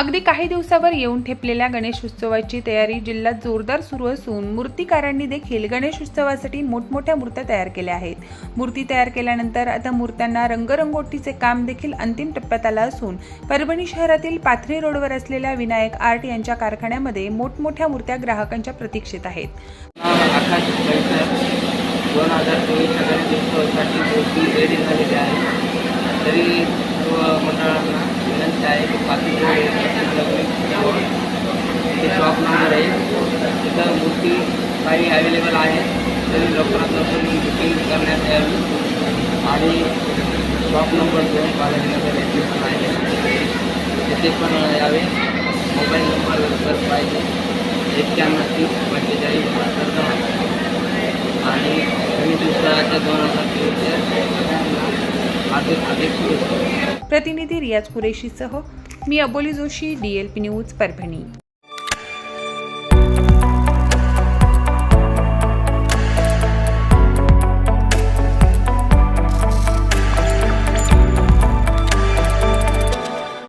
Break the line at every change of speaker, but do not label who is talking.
अगदी काही दिवसावर येऊन ठेपलेल्या गणेश उत्सवाची तयारी जिल्ह्यात जोरदार सुरू असून मूर्तिकारांनी देखील गणेश उत्सवासाठी मोठमोठ्या मूर्त्या तयार केल्या आहेत. मूर्ती तयार केल्यानंतर आता मूर्त्यांना रंगरंगोटीचे काम देखील अंतिम टप्प्यात आलं असून परभणी शहरातील पाथरी रोडवर असलेल्या विनायक आर्ट यांच्या कारखान्यामध्ये मोठमोठ्या मूर्त्या ग्राहकांच्या प्रतीक्षेत आहेत.
दोन हजार गणेशोत्सवासाठी मूर्ती रेडी झालेली आहे. तरी सर्व मंडळांना विनंती आहे की पाकिस्तान ते शॉप नंबर आहे तिथं काही अवेलेबल आहे. तरी लवकरात लवकर मी बुकिंग करण्यात यावी. आणि शॉप नंबर दोन बालाजीनगर येथे पण आहे. तिथे पण यावे. मोबाईल नंबर जर पाहिजे. एक्क्याण्णव तीस पंचेचाळीस बहात्तर दहा. आणि गणेश उत्सवाच्या दोन हजार चोवीसच्या अधिक अधिक शुभेच्छा
प्रतिनिधी रियाज कुरेशीसह मी Aboli Joshi D L P news Parbhani.